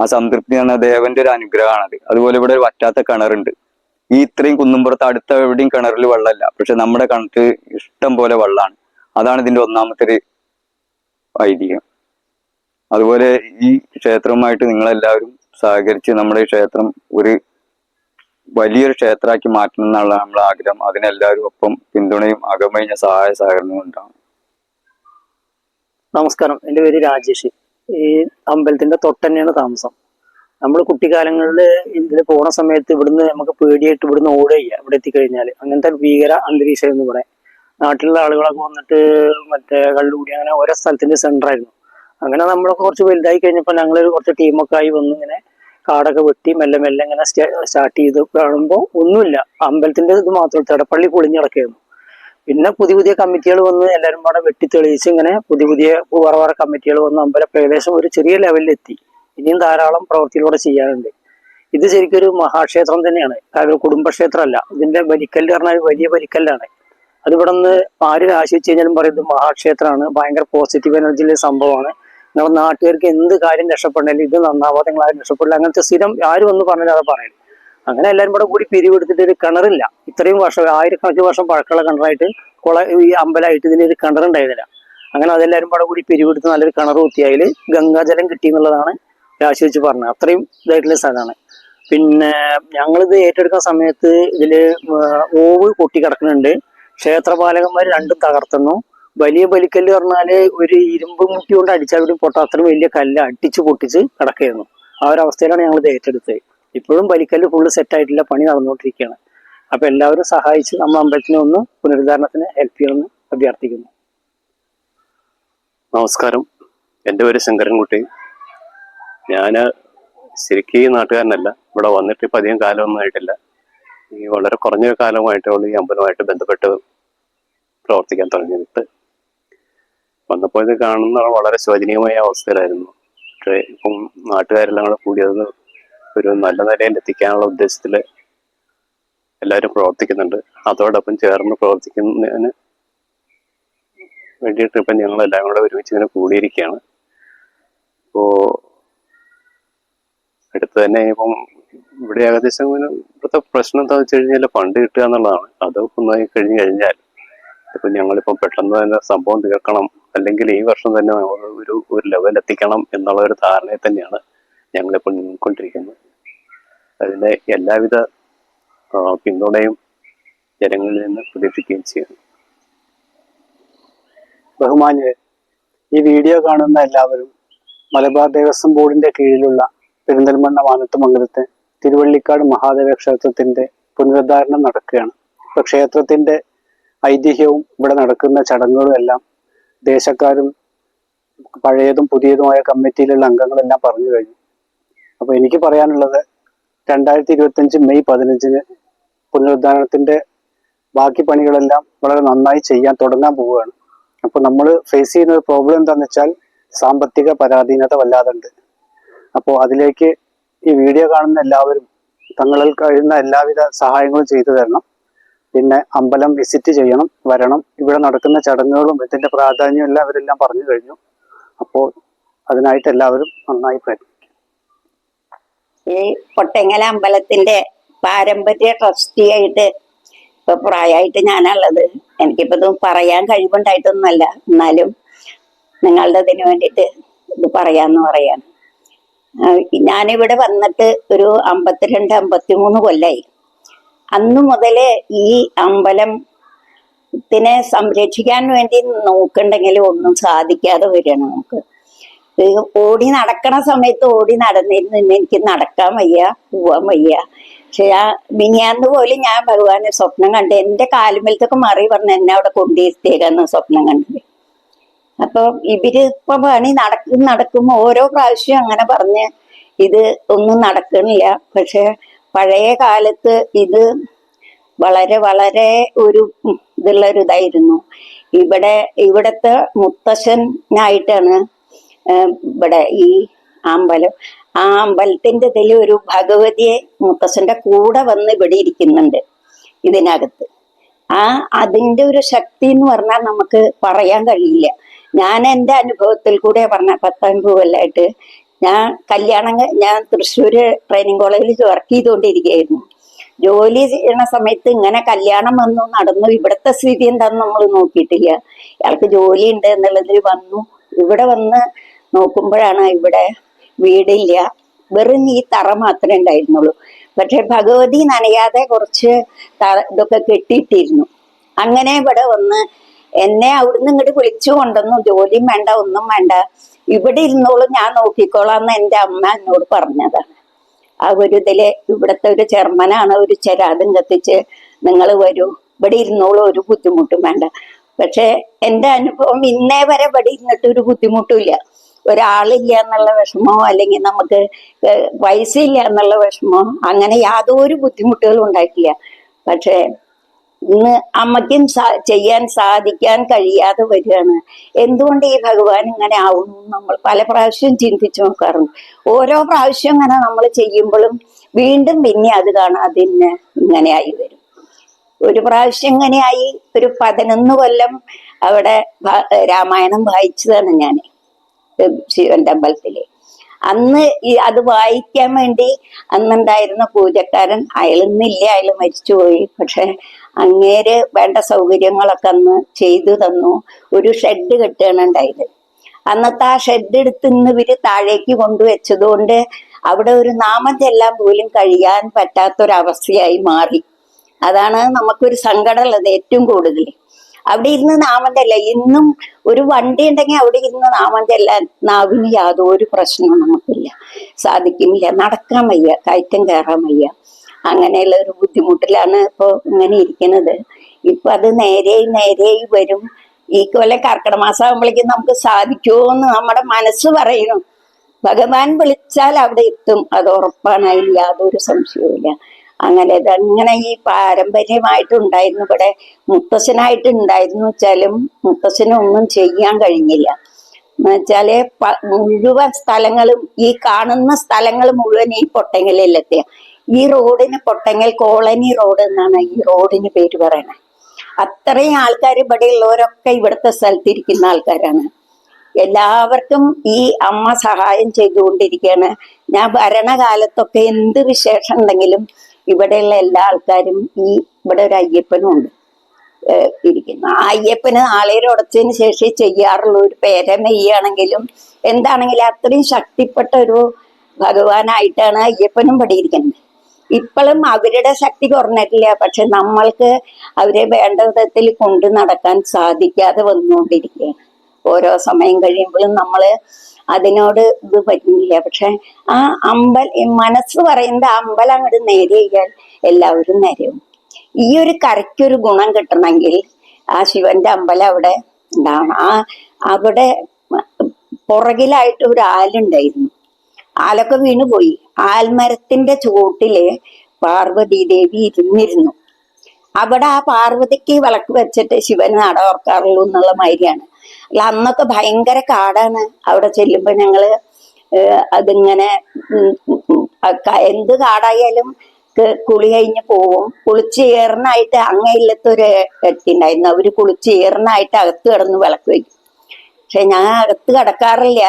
ആ സംതൃപ്തി എന്ന ദേവന്റെ ഒരു അനുഗ്രഹമാണത്. അതുപോലെ ഇവിടെ ഒരു വറ്റാത്ത കിണറുണ്ട്. ഈ ഇത്രയും കുന്നുംപുറത്ത് അടുത്ത എവിടെയും കിണറിൽ വെള്ളമല്ല. പക്ഷെ നമ്മുടെ കണക്ക് ഇഷ്ടം പോലെ വെള്ളമാണ്. അതാണ് ഇതിന്റെ ഒന്നാമത്തെ ഒരു ഐതിഹ്യം. അതുപോലെ ഈ ക്ഷേത്രവുമായിട്ട് നിങ്ങളെല്ലാവരും സഹകരിച്ച് നമ്മുടെ ക്ഷേത്രം ഒരു വലിയൊരു ക്ഷേത്രമാക്കി മാറ്റണം എന്നുള്ള നമ്മളെ ആഗ്രഹം. അതിനെല്ലാവരും ഒപ്പം പിന്തുണയും അകമഴിഞ്ഞ സഹായ സഹകരണവും ഉണ്ടാവും നമസ്കാരം. എന്റെ പേര് രാജേഷ്. ഈ അമ്പലത്തിന്റെ തൊട്ട് തന്നെയാണ് താമസം. നമ്മൾ കുട്ടിക്കാലങ്ങളിൽ ഇതിൽ പോണ സമയത്ത് ഇവിടുന്ന് നമുക്ക് പേടിയായിട്ട് ഇവിടുന്ന് ഓടുകയ്യ ഇവിടെ എത്തിക്കഴിഞ്ഞാൽ അങ്ങനത്തെ ഭീകര അന്തരീക്ഷം എന്ന് പറയാം നാട്ടിലുള്ള ആളുകളൊക്കെ വന്നിട്ട് മറ്റേ കള്ളുകൂടി അങ്ങനെ ഓരോ സ്ഥലത്തിന്റെ സെന്റർ ആയിരുന്നു. അങ്ങനെ നമ്മളൊക്കെ കുറച്ച് വലുതായി കഴിഞ്ഞപ്പോൾ ഞങ്ങൾ കുറച്ച് ടീമൊക്കെ ആയി വന്ന് ഇങ്ങനെ കാടൊക്കെ വെട്ടി മെല്ലെ മെല്ലെ ഇങ്ങനെ സ്റ്റാർട്ട് ചെയ്ത് കാണുമ്പോൾ ഒന്നുമില്ല. അമ്പലത്തിന്റെ ഇത് മാത്രം തടപ്പള്ളി പൊളിഞ്ഞിടക്കായിരുന്നു പിന്നെ പുതിയ പുതിയ കമ്മിറ്റികൾ വന്ന് എല്ലാവരും കൂടെ വെട്ടി തെളിയിച്ച് ഇങ്ങനെ പുതിയ പുതിയ വേറെ വേറെ കമ്മിറ്റികൾ വന്ന് അമ്പലം ഏകദേശം ഒരു ചെറിയ ലെവലിൽ എത്തി. ഇനിയും ധാരാളം പ്രവൃത്തിയിലൂടെ ചെയ്യാനുണ്ട്. ഇത് ശരിക്കും ഒരു മഹാക്ഷേത്രം തന്നെയാണ്. കാരണം കുടുംബക്ഷേത്രമല്ല. ഇതിന്റെ ബലിക്കല്ല് പറഞ്ഞാൽ വലിയ ബലിക്കല്ലാണ് അത് ഇവിടെ നിന്ന് ആര് ആശിച്ചു കഴിഞ്ഞാലും പറയും ഇത് മഹാക്ഷേത്രമാണ്. ഭയങ്കര പോസിറ്റീവ് എനർജിയിലെ സംഭവമാണ്. നമ്മുടെ നാട്ടുകാർക്ക് എന്ത് കാര്യം രക്ഷപ്പെടണേലും ഇത് നന്നാവാതെ നിങ്ങൾ ആരും രക്ഷപ്പെടില്ല. അങ്ങനത്തെ സ്ഥിരം ആരും ഒന്ന് പറഞ്ഞാൽ അത് പറയും അങ്ങനെ എല്ലാവരും കൂടെ കൂടി പിരിവെടുത്തിട്ട് ഒരു കിണറില്ല. ഇത്രയും വർഷം ആയിരക്കണക്കിന് വർഷം പഴക്കമുള്ള കിണറായിട്ട് കുള ഈ അമ്പലമായിട്ട് ഇതിന് ഒരു കിണറുണ്ടായിരുന്നില്ല അങ്ങനെ അതെല്ലാവരും കൂടെ കൂടി പിരിവെടുത്ത് നല്ലൊരു കിണർ കുത്തിയാൽ ഗംഗാജലം കിട്ടി എന്നുള്ളതാണ് രാശി വെച്ച് പറഞ്ഞത്. അത്രയും ഇതായിട്ടുള്ള സ്ഥലമാണ്. പിന്നെ ഞങ്ങളിത് ഏറ്റെടുക്കുന്ന സമയത്ത് ഇതിൽ ഓവ് പൊട്ടി കിടക്കുന്നുണ്ട്. ക്ഷേത്രപാലകന്മാർ രണ്ടും തകർത്തുന്നു. വലിയ ബലിക്കല്ല് പറഞ്ഞാൽ ഒരു ഇരുമ്പ് മുട്ടി കൊണ്ട് അടിച്ചാൽ കൂടി പൊട്ട അത്രയും വലിയ കല്ല് അടിച്ച് പൊട്ടിച്ച് കിടക്കുകയായിരുന്നു ആ ഒരു അവസ്ഥയിലാണ് ഞങ്ങൾ ഇത് ഏറ്റെടുത്തത്. ഇപ്പോഴും ബലിക്കല്ല് ഫുള്ള് സെറ്റ് ആയിട്ടില്ല പണി നടന്നുകൊണ്ടിരിക്കുകയാണ്. അപ്പൊ എല്ലാവരും സഹായിച്ച് നമ്മൾ അമ്പലത്തിനെ ഒന്ന് പുനരുദ്ധാരണത്തിന് ഹെൽപ്പ് ചെയ്യണമെന്ന് അഭ്യർത്ഥിക്കുന്നു. നമസ്കാരം. എന്റെ പേര് ശങ്കരൻകുട്ടി. ഞാൻ ശരിക്കും ഈ നാട്ടുകാരനല്ല. ഇവിടെ വന്നിട്ട് ഇപ്പം അധികം കാലമൊന്നും ആയിട്ടില്ല. ഈ വളരെ കുറഞ്ഞ കാലമായിട്ടേ ഉള്ളൂ ഈ അമ്പലമായിട്ട് ബന്ധപ്പെട്ട് പ്രവർത്തിക്കാൻ തുടങ്ങിയിട്ട്. വന്നപ്പോൾ ഇത് കാണുന്ന വളരെ ശോചനീയമായ അവസ്ഥയിലായിരുന്നു. പക്ഷേ ഇപ്പം നാട്ടുകാരെല്ലാം കൂടെ കൂടി അത് ഒരു നല്ല നിലയിൽ എത്തിക്കാനുള്ള ഉദ്ദേശത്തിൽ എല്ലാവരും പ്രവർത്തിക്കുന്നുണ്ട്. അതോടൊപ്പം ചേർന്ന് പ്രവർത്തിക്കുന്നതിന് വേണ്ടിയിട്ട് ഇപ്പം ഞങ്ങൾ എല്ലാം കൂടെ ഒരുമിച്ച് ഇങ്ങനെ കൂടിയിരിക്കുകയാണ്. ഇപ്പോ അടുത്ത് തന്നെ ഇപ്പം ഇവിടെ ഏകദേശം ഇങ്ങനെ ഇപ്പോഴത്തെ പ്രശ്നം എന്താണെന്ന് വെച്ച് കഴിഞ്ഞാൽ ഫണ്ട് കിട്ടുക എന്നുള്ളതാണ്. അത് ഒന്നായി കഴിഞ്ഞ് കഴിഞ്ഞാൽ ഇപ്പം ഞങ്ങളിപ്പോ പെട്ടെന്ന് തന്നെ സംഭവം തീർക്കണം. അല്ലെങ്കിൽ ഈ വർഷം തന്നെ ഒരു ഒരു ലെവൽ എത്തിക്കണം എന്നുള്ള ഒരു ധാരണയിൽ തന്നെയാണ് ഞങ്ങളിപ്പോൾ നീങ്ങിക്കൊണ്ടിരിക്കുന്നത് അതിന്റെ എല്ലാവിധ പിന്തുണയും ജനങ്ങളിൽ നിന്ന് പ്രതീക്ഷിക്കുകയും ചെയ്യുന്നു. ബഹുമാന്യരെ ഈ വീഡിയോ കാണുന്ന എല്ലാവരും മലബാർ ദേവസ്വം ബോർഡിന്റെ കീഴിലുള്ള പെരിന്തൽമണ്ണ മാനത്തുമംഗലത്തെ തിരുവള്ളിക്കാട് മഹാദേവ ക്ഷേത്രത്തിന്റെ പുനരുദ്ധാരണം നടക്കുകയാണ്. ഇപ്പൊ ക്ഷേത്രത്തിന്റെ ഐതിഹ്യവും ഇവിടെ നടക്കുന്ന ചടങ്ങുകളും എല്ലാം ദേശക്കാരും പഴയതും പുതിയതുമായ കമ്മിറ്റിയിലുള്ള അംഗങ്ങളെല്ലാം പറഞ്ഞു കഴിഞ്ഞു. അപ്പോൾ എനിക്ക് പറയാനുള്ളത് രണ്ടായിരത്തി ഇരുപത്തഞ്ച് മെയ് പതിനഞ്ചിന് പുനരുദ്ധാരണത്തിന്റെ ബാക്കി പണികളെല്ലാം വളരെ നന്നായി ചെയ്യാൻ തുടങ്ങാൻ പോവുകയാണ്. അപ്പോൾ നമ്മൾ ഫേസ് ചെയ്യുന്ന ഒരു പ്രോബ്ലം എന്താണെന്ന് വെച്ചാൽ സാമ്പത്തിക പരാധീനത വല്ലാതുണ്ട്. അപ്പോൾ അതിലേക്ക് ഈ വീഡിയോ കാണുന്ന എല്ലാവരും തങ്ങളിൽ കഴിയുന്ന എല്ലാവിധ സഹായങ്ങളും ചെയ്തു തരണം. പിന്നെ അമ്പലം വിസിറ്റ് ചെയ്യണം വരണം. ഇവിടെ നടക്കുന്ന ചടങ്ങുകളും ഇതിന്റെ പ്രാധാന്യവും എല്ലാം അവരെല്ലാം പറഞ്ഞു കഴിഞ്ഞു. അപ്പോൾ അതിനായിട്ട് എല്ലാവരും നന്നായി പ്രയത്നിക്കും. ഈ കൊട്ടങ്ങല അമ്പലത്തിന്റെ പാരമ്പര്യ ട്രസ്റ്റിയായിട്ട് ഇപ്പൊ പ്രായമായിട്ട് ഞാനുള്ളത്. എനിക്കിപ്പോ ഇത് പറയാൻ കഴിവുണ്ടായിട്ടൊന്നുമല്ല. എന്നാലും നിങ്ങളുടെ ഇതിന് വേണ്ടിയിട്ട് ഇത് പറയാന്ന് പറയാണ്. ഞാനിവിടെ വന്നിട്ട് ഒരു അമ്പത്തിരണ്ട് അമ്പത്തിമൂന്ന് കൊല്ലായി. അന്ന് മുതൽ ഈ അമ്പലം ത്തിനെ സംരക്ഷിക്കാൻ വേണ്ടി നോക്കണ്ടെങ്കിലും ഒന്നും സാധിക്കാതെ വരികയാണ് നമുക്ക്. ഓടി നടക്കണ സമയത്ത് ഓടി നടന്നിരുന്നു എനിക്ക് നടക്കാൻ വയ്യ പോവാൻ വയ്യ. പക്ഷെ ആ മിനിയാന്ന് പോലും ഞാൻ ഭഗവാനെ സ്വപ്നം കണ്ട് എന്റെ കാലുമേലത്തൊക്കെ മറി പറഞ്ഞ് എന്നെ അവിടെ കൊണ്ടുവരുത്തേക്കാന്ന് സ്വപ്നം കണ്ടത്. അപ്പൊ ഇവർ ഇപ്പൊ പണി നടക്കും നടക്കും ഓരോ പ്രാവശ്യം അങ്ങനെ പറഞ്ഞ് ഇത് ഒന്നും നടക്കണില്ല. പക്ഷെ പഴയ കാലത്ത് ഇത് വളരെ വളരെ ഒരു ഇതുള്ള ഒരു ഇതായിരുന്നു ഇവിടെ ഇവിടത്തെ മുത്തശ്ശനായിട്ടാണ് ഇവിടെ ഈ അമ്പലം. ആ അമ്പലത്തിന്റെ ഇതിൽ ഒരു ഭഗവതിയെ മുത്തശ്ശന്റെ കൂടെ വന്ന് ഇവിടെ ഇരിക്കുന്നുണ്ട് ഇതിനകത്ത്. ആ അതിന്റെ ഒരു ശക്തി എന്ന് പറഞ്ഞാൽ നമുക്ക് പറയാൻ കഴിയില്ല. ഞാൻ എന്റെ അനുഭവത്തിൽ കൂടെ പറഞ്ഞ പത്തൊൻപത് ഞാൻ കല്യാണം ഞാൻ തൃശ്ശൂര് ട്രെയിനിങ് കോളേജിൽ വർക്ക് ചെയ്തുകൊണ്ടിരിക്കുകയായിരുന്നു ജോലി ചെയ്യണ സമയത്ത് ഇങ്ങനെ കല്യാണം വന്നു നടന്നു. ഇവിടുത്തെ സ്ഥിതി എന്താണെന്ന് നമ്മൾ നോക്കിയിട്ടില്ല. ഇയാൾക്ക് ജോലി ഉണ്ട് എന്നുള്ളതിൽ വന്നു. ഇവിടെ വന്ന് നോക്കുമ്പോഴാണ് ഇവിടെ വീടില്ല. വെറും ഈ തറ മാത്രമേ ഉണ്ടായിരുന്നുള്ളൂ. പക്ഷെ ഭഗവതി നനയാതെ കുറച്ച് ഇതൊക്കെ കെട്ടിയിട്ടിരുന്നു. അങ്ങനെ ഇവിടെ വന്ന് എന്നെ അവിടുന്ന് ഇങ്ങോട്ട് വിളിച്ചു കൊണ്ടുവന്നു. ജോലിയും വേണ്ട ഒന്നും വേണ്ട. ഇവിടെ ഇരുന്നോളും ഞാൻ നോക്കിക്കോളാം എന്ന് എന്റെ അമ്മ എന്നോട് പറഞ്ഞതാണ്. ആ ഒരു ഇതിൽ ഇവിടുത്തെ ഒരു ചെയർമാനാണ് ഒരു ചെരാതും കത്തിച്ച് നിങ്ങൾ വരൂ. ഇവിടെ ഇരുന്നോളും ഒരു ബുദ്ധിമുട്ടും വേണ്ട. പക്ഷെ എന്റെ അനുഭവം ഇന്നേ വരെ ഇവിടെ ഇരുന്നിട്ട് ഒരു ബുദ്ധിമുട്ടുമില്ല. ഒരാളില്ല എന്നുള്ള വിഷമോ അല്ലെങ്കിൽ നമുക്ക് പൈസ ഇല്ല എന്നുള്ള വിഷമോ അങ്ങനെ യാതൊരു ബുദ്ധിമുട്ടുകളും ഉണ്ടായിട്ടില്ല. പക്ഷേ ഇന്ന് അമ്മയ്ക്കും ചെയ്യാൻ സാധിക്കാൻ കഴിയാതെ വരികയാണ്. എന്തുകൊണ്ട് ഈ ഭഗവാൻ ഇങ്ങനെ ആവുന്നു നമ്മൾ പല പ്രാവശ്യം ചിന്തിച്ചു നോക്കാറുണ്ട്. ഓരോ പ്രാവശ്യം ഇങ്ങനെ നമ്മൾ ചെയ്യുമ്പോഴും വീണ്ടും പിന്നെ അത് ഇങ്ങനെ ഇങ്ങനെയായി വരും. ഒരു പ്രാവശ്യം ഇങ്ങനെയായി ഒരു പതിനൊന്ന് കൊല്ലം അവിടെ രാമായണം വായിച്ചതാണ് ഞാൻ ശിവന്റെ അമ്പലത്തിൽ അന്ന് ഈ അത് വായിക്കാൻ വേണ്ടി അന്നുണ്ടായിരുന്ന പൂജക്കാരൻ അയാൾ അയാൾ മരിച്ചുപോയി. പക്ഷെ അങ്ങേര് വേണ്ട സൗകര്യങ്ങളൊക്കെ അന്ന് ചെയ്തു തന്നു. ഒരു ഷെഡ് കെട്ടുകയാണ് അന്നത്തെ ആ ഷെഡ് എടുത്ത് നിന്ന് ഇവർ താഴേക്ക് കൊണ്ടുവച്ചതുകൊണ്ട് അവിടെ ഒരു നാമം ചെല്ലാൻ പോലും കഴിയാൻ പറ്റാത്തൊരവസ്ഥയായി മാറി. അതാണ് നമുക്കൊരു സങ്കടമുള്ളത് ഏറ്റവും കൂടുതൽ. അവിടെ ഇരുന്ന് നാമം ചെല്ല. ഇന്നും ഒരു വണ്ടി ഉണ്ടെങ്കിൽ അവിടെ ഇരുന്ന് നാമം ചെല്ലാൻ നാവിന് യാതൊരു പ്രശ്നവും നമുക്കില്ല. സാധിക്കുന്നില്ല. നടക്കാൻ വയ്യ. കയറ്റം കയറാൻ വയ്യ. അങ്ങനെയുള്ള ഒരു ബുദ്ധിമുട്ടിലാണ് ഇപ്പോൾ ഇങ്ങനെ ഇരിക്കുന്നത്. ഇപ്പൊ അത് നേരെയായി നേരെയായി വരും. ഈ കൊല്ലം കർക്കിടക മാസം ആകുമ്പോഴേക്കും നമുക്ക് സാധിക്കുമോ എന്ന് നമ്മുടെ മനസ്സ് പറയുന്നു. ഭഗവാൻ വിളിച്ചാൽ അവിടെ എത്തും. അത് ഉറപ്പാണ്. അതിൽ യാതൊരു സംശയവുമില്ല അങ്ങനെ ഇതങ്ങനെ ഈ പാരമ്പര്യമായിട്ട് ഉണ്ടായിരുന്നു. ഇവിടെ മുത്തശ്ശനായിട്ട് ഉണ്ടായിരുന്നു വെച്ചാലും മുത്തശ്ശനൊന്നും ചെയ്യാൻ കഴിഞ്ഞില്ല. എന്നുവെച്ചാൽ മുഴുവൻ സ്ഥലങ്ങളും ഈ കാണുന്ന സ്ഥലങ്ങൾ മുഴുവൻ ഈ പൊട്ടങ്ങലിലെത്തിയ ഈ റോഡിന് പൊട്ടങ്ങൽ കോളനി റോഡ് എന്നാണ് ഈ റോഡിന് പേര് പറയണത് അത്രയും ആൾക്കാർ ഇവിടെ ഉള്ളവരൊക്കെ ഇവിടുത്തെ സ്ഥലത്തിരിക്കുന്ന ആൾക്കാരാണ്. എല്ലാവർക്കും ഈ അമ്മ സഹായം ചെയ്തുകൊണ്ടിരിക്കുകയാണ് ഞാൻ ഭരണകാലത്തൊക്കെ എന്ത് വിശേഷം ഉണ്ടെങ്കിലും ഇവിടെയുള്ള എല്ലാ ആൾക്കാരും ഈ ഇവിടെ ഒരു അയ്യപ്പനും ഉണ്ട്. ഇരിക്കുന്നു. ആ അയ്യപ്പന് നാളേരം ഉടച്ചതിന് ശേഷം ചെയ്യാറുള്ള. ഒരു പേര നെയ്യാണെങ്കിലും എന്താണെങ്കിലും അത്രയും ശക്തിപ്പെട്ട ഒരു ഭഗവാനായിട്ടാണ് അയ്യപ്പനും ഇവിടെ ഇരിക്കുന്നത് ഇപ്പോഴും അവരുടെ ശക്തി കുറഞ്ഞിട്ടില്ല. പക്ഷെ നമ്മൾക്ക് അവരെ വേണ്ട വിധത്തിൽ കൊണ്ടു നടക്കാൻ സാധിക്കാതെ വന്നുകൊണ്ടിരിക്കുകയാണ്. ഓരോ സമയം കഴിയുമ്പോഴും നമ്മൾ അതിനോട് ഇത് പറ്റുന്നില്ല പക്ഷെ ആ അമ്പൽ മനസ്സ് പറയുന്നത് അമ്പലം അങ്ങോട്ട് നേരെ ചെയ്യാൻ എല്ലാവരും നേരെയും ഈ ഒരു കരയ്ക്കൊരു ഗുണം കിട്ടണമെങ്കിൽ ആ ശിവന്റെ അമ്പലം അവിടെ ഉണ്ടാവണം. ആ അവിടെ പുറകിലായിട്ട് ഒരു ആലുണ്ടായിരുന്നു. ആലൊക്കെ വീണുപോയി. ആൽമരത്തിന്റെ ചുവട്ടിൽ പാർവതി ദേവി ഇരുന്നിരുന്നു. അവിടെ ആ പാർവതിക്ക് വിളക്ക് വെച്ചിട്ട് ശിവൻ നട ഓർക്കാറുള്ളൂ എന്നുള്ള മാതിരിയാണ്. അല്ല അന്നൊക്കെ ഭയങ്കര കാടാണ്. അവിടെ ചെല്ലുമ്പോ ഞങ്ങൾ അതിങ്ങനെ എന്ത് കാടായാലും കുളി കഴിഞ്ഞ് പോവും. കുളിച്ച് ഏറിനായിട്ട് അങ്ങയില്ലത്തൊരു എത്തിണ്ടായിരുന്നു അവർ കുളിച്ച് ഏറിനായിട്ട് അകത്ത് കിടന്ന് വിളക്ക് വയ്ക്കും. പക്ഷെ ഞാൻ അകത്ത് കിടക്കാറില്ല.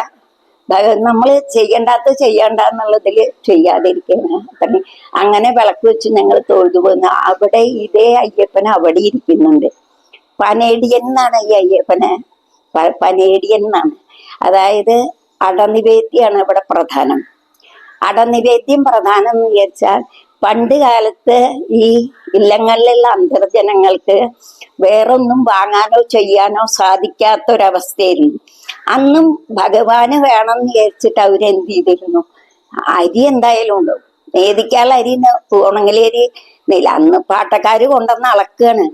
നമ്മൾ ചെയ്യണ്ടാത്ത ചെയ്യണ്ട എന്നുള്ളതിൽ ചെയ്യാതിരിക്കുകയാണ് അത്രയും അങ്ങനെ വിളക്ക് വെച്ച് ഞങ്ങൾ തൊഴുതു പോകുന്നു അവിടെ ഇതേ അയ്യപ്പൻ അവിടെ ഇരിക്കുന്നുണ്ട്. പനേടിയൻ എന്നാണ് ഈ അയ്യപ്പനെ. പനേടിയൻ എന്നാണ് അതായത് അടനിവേദ്യാണ് ഇവിടെ പ്രധാനം. അടനിവേദ്യം പ്രധാനം എന്ന് വിചാരിച്ചാൽ പണ്ട് കാലത്ത് ഈ ഇല്ലങ്ങളിലുള്ള അന്തർജനങ്ങൾക്ക് വേറൊന്നും വാങ്ങാനോ ചെയ്യാനോ സാധിക്കാത്തൊരവസ്ഥയായിരുന്നു അന്നും ഭഗവാന് വേണം എന്ന് വിചാരിച്ചിട്ട് അവരെന്ത് ചെയ്തിരുന്നു? അരി എന്തായാലും ഉണ്ട്. നേദിക്കാൾ അരി ഉണങ്ങലേരി നെയ്ല അന്ന് പാട്ടക്കാര് കൊണ്ടുവന്ന് അളക്കാണ്.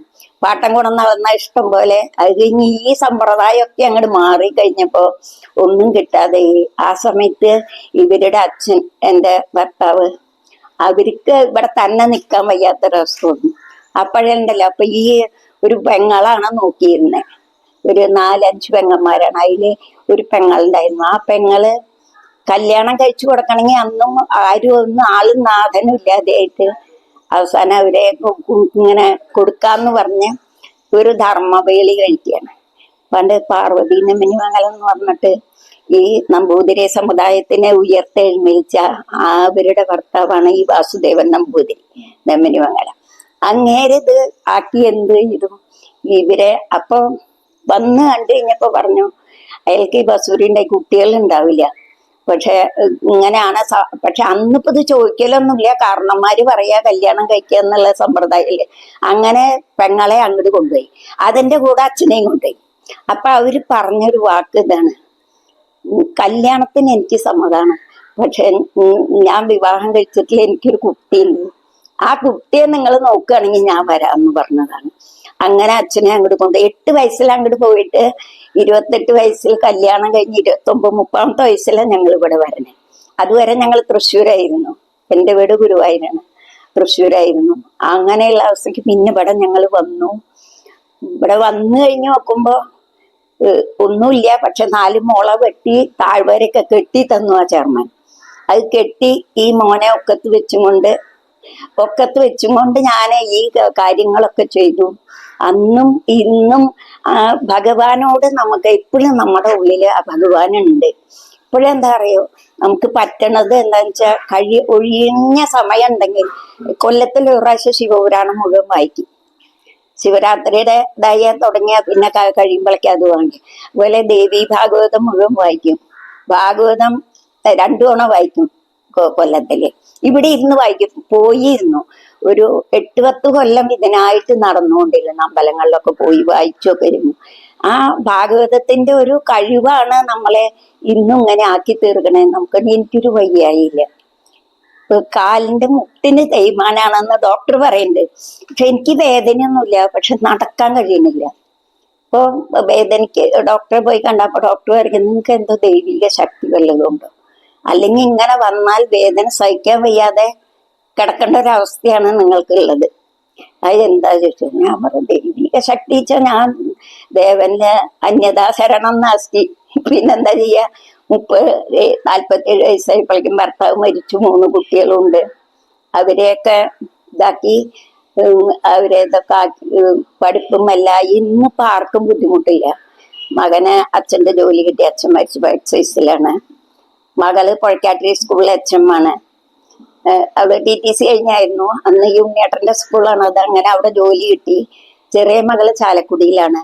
പാട്ടം കൊണ്ടുവന്ന് അളന്ന ഇഷ്ടം പോലെ. അത് കഴിഞ്ഞ് ഈ സമ്പ്രദായമൊക്കെ അങ്ങോട്ട് മാറി കഴിഞ്ഞപ്പോ ഒന്നും കിട്ടാതെ ആ സമയത്ത് ഇവരുടെ അച്ഛൻ എന്റെ ഭർത്താവ് അവർക്ക് ഇവിടെ തന്നെ നിൽക്കാൻ വയ്യാത്തൊരവസ്ഥ വന്നു. അപ്പോഴുണ്ടല്ലോ അപ്പൊ ഈ ഒരു പെങ്ങളാണ് നോക്കിയിരുന്നത് ഒരു നാലഞ്ച് പെങ്ങന്മാരാണ്. അതിൽ ഒരു പെങ്ങളുണ്ടായിരുന്നു. ആ പെങ്ങൾ കല്യാണം കഴിച്ചു കൊടുക്കണമെങ്കിൽ അന്നും ആരും ഒന്നും ആളും നാഥനും ഇല്ലാതെയായിട്ട് അവസാനം അവരെ ഇങ്ങനെ കൊടുക്കാന്ന് പറഞ്ഞ് ഒരു ധർമ്മവേളി കഴിക്കുകയാണ്. പണ്ട് പാർവതി നെമ്മിനിമംഗലം എന്ന് പറഞ്ഞിട്ട് ഈ നമ്പൂതിരി സമുദായത്തിനെ ഉയർത്തെഴുന്നേൽച്ച അവരുടെ ഭർത്താവാണ് ഈ വാസുദേവൻ നമ്പൂതിരി നെമ്മിനിമംഗലം അങ്ങേരിത് ആക്കി എന്ത് ചെയ്തു ഇവരെ അപ്പൊ വന്ന് കണ്ടു കഴിഞ്ഞപ്പോ പറഞ്ഞു അയാൾക്ക് ഈ ബസൂരിന്റെ കുട്ടികൾ ഉണ്ടാവില്ല. പക്ഷെ ഇങ്ങനെയാണ് പക്ഷെ അന്നിപ്പോ ഇത് ചോദിക്കലൊന്നുമില്ല. കാരണന്മാര് പറയാ കല്യാണം കഴിക്കുക എന്നുള്ള സമ്പ്രദായമില്ലേ അങ്ങനെ പെങ്ങളെ അങ്ങോട്ട് കൊണ്ടുപോയി. അതിന്റെ കൂടെ അച്ഛനെയും കൊണ്ടുപോയി. അപ്പൊ അവർ പറഞ്ഞൊരു വാക്ക് ഇതാണ്. കല്യാണത്തിന് എനിക്ക് സമ്മതമാണ് പക്ഷെ ഞാൻ വിവാഹം കഴിച്ചിട്ടില്ല. എനിക്കൊരു കുട്ടിയുണ്ട്. ആ കുട്ടിയെ നിങ്ങൾ നോക്കുകയാണെങ്കിൽ ഞാൻ വരാമെന്ന് പറഞ്ഞതാണ്. അങ്ങനെ അച്ഛനെ അങ്ങോട്ട് കൊണ്ട് എട്ട് വയസ്സിൽ അങ്ങോട്ട് പോയിട്ട് ഇരുപത്തെട്ട് വയസ്സിൽ കല്യാണം കഴിഞ്ഞ് ഇരുപത്തൊമ്പത് മുപ്പാമത്തെ വയസ്സിലാണ് ഞങ്ങൾ ഇവിടെ വരണേ. അതുവരെ ഞങ്ങൾ തൃശ്ശൂരായിരുന്നു. എന്റെ വീട് ഗുരുവായൂരാണ്. തൃശ്ശൂരായിരുന്നു. അങ്ങനെയുള്ള അവസ്ഥയ്ക്ക് പിന്നെ ഇവിടെ ഞങ്ങൾ വന്നു. ഇവിടെ വന്നു കഴിഞ്ഞ് നോക്കുമ്പോ ഒന്നുമില്ല. പക്ഷെ നാല് മുള വെട്ടി താഴ്വരയൊക്കെ കെട്ടി തന്നു ആ ചെയർമാൻ. അത് കെട്ടി ഈ മോനെ ഒക്കത്ത് വെച്ചും കൊണ്ട് ഒക്കത്ത് വെച്ചും കൊണ്ട് ഞാൻ ഈ കാര്യങ്ങളൊക്കെ ചെയ്തു. അന്നും ഇന്നും ഭഗവാനോട് നമുക്ക് എപ്പോഴും നമ്മുടെ ഉള്ളിൽ ആ ഭഗവാനുണ്ട്. ഇപ്പോഴെന്താ അറിയോ? നമുക്ക് പറ്റണത് എന്താ വെച്ചാൽ കഴി ഒഴിഞ്ഞ സമയം ഉണ്ടെങ്കിൽ കൊല്ലത്തിൽ ഒരു പ്രാവശ്യം ശിവപുരാണം മുഴുവൻ വായിക്കും. ശിവരാത്രിയുടെ ദയ തുടങ്ങിയ പിന്നെ കഴിയുമ്പോഴേക്കും അത് വാങ്ങി. അതുപോലെ ദേവി ഭാഗവതം മുഴുവൻ വായിക്കും. ഭാഗവതം രണ്ടു തവണ വായിക്കും. കൊല്ലത്തിൽ. ഇവിടെ ഇരുന്ന് വായിക്കും പോയിരുന്നു. ഒരു എട്ട് പത്ത് കൊല്ലം ഇതിനായിട്ട് നടന്നുകൊണ്ടിരുന്നു. അമ്പലങ്ങളിലൊക്കെ പോയി വായിച്ചൊക്കെ ഇരുന്നു. ആ ഭാഗവതത്തിന്റെ ഒരു കഴിവാണ് നമ്മളെ ഇന്നും ഇങ്ങനെ ആക്കി തീർക്കണേ. നമുക്ക് എനിക്കൊരു വയ്യായില്ല. കാലിന്റെ മുട്ടിന് തേയ്മാനാണെന്ന് ഡോക്ടർ പറയുന്നുണ്ട്. പക്ഷെ എനിക്ക് വേദനയൊന്നുമില്ല. പക്ഷെ നടക്കാൻ കഴിയുന്നില്ല. അപ്പോൾ വേദനയ്ക്ക് ഡോക്ടറെ പോയി കണ്ടപ്പോ ഡോക്ടർ പറയുന്നത് നിങ്ങൾക്ക് എന്തോ ദൈവിക ശക്തി വല്ലതും അല്ലെങ്കിൽ ഇങ്ങനെ വന്നാൽ വേദന സഹിക്കാൻ വയ്യാതെ കിടക്കേണ്ട ഒരു അവസ്ഥയാണ് നിങ്ങൾക്ക് ഉള്ളത് എന്താ ചോദിച്ചു ഞാൻ പറഞ്ഞു ദൈവിക ശക്തി വെച്ചാൽ ഞാൻ ദേവന്റെ അന്യതാ ശരണം നാസ്തി പിന്നെന്താ ചെയ്യാ? മുപ്പത് നാൽപ്പത്തേഴ് വയസ്സായപ്പോഴേക്കും ഭർത്താവ് മരിച്ചു മൂന്ന് കുട്ടികളുണ്ട്. അവരെയൊക്കെ ഇതാക്കി അവരെ ഇതൊക്കെ ആക്കി പഠിപ്പുമല്ല ഇന്നിപ്പോ ആർക്കും ബുദ്ധിമുട്ടില്ല. മകന് അച്ഛന്റെ ജോലി കിട്ടി അച്ഛൻ മരിച്ചു എക്സൈസിലാണ് മകൾ പൊഴക്കാട്ടിരി സ്കൂളിലെ അച്ഛമ്മാണ് അവിടെ ടി ടി സി കഴിഞ്ഞായിരുന്നു. അന്ന് യൂണിയേട്ടന്റെ സ്കൂളാണ്. അത് അങ്ങനെ അവിടെ ജോലി കിട്ടി. ചെറിയ മകൾ ചാലക്കുടിയിലാണ്.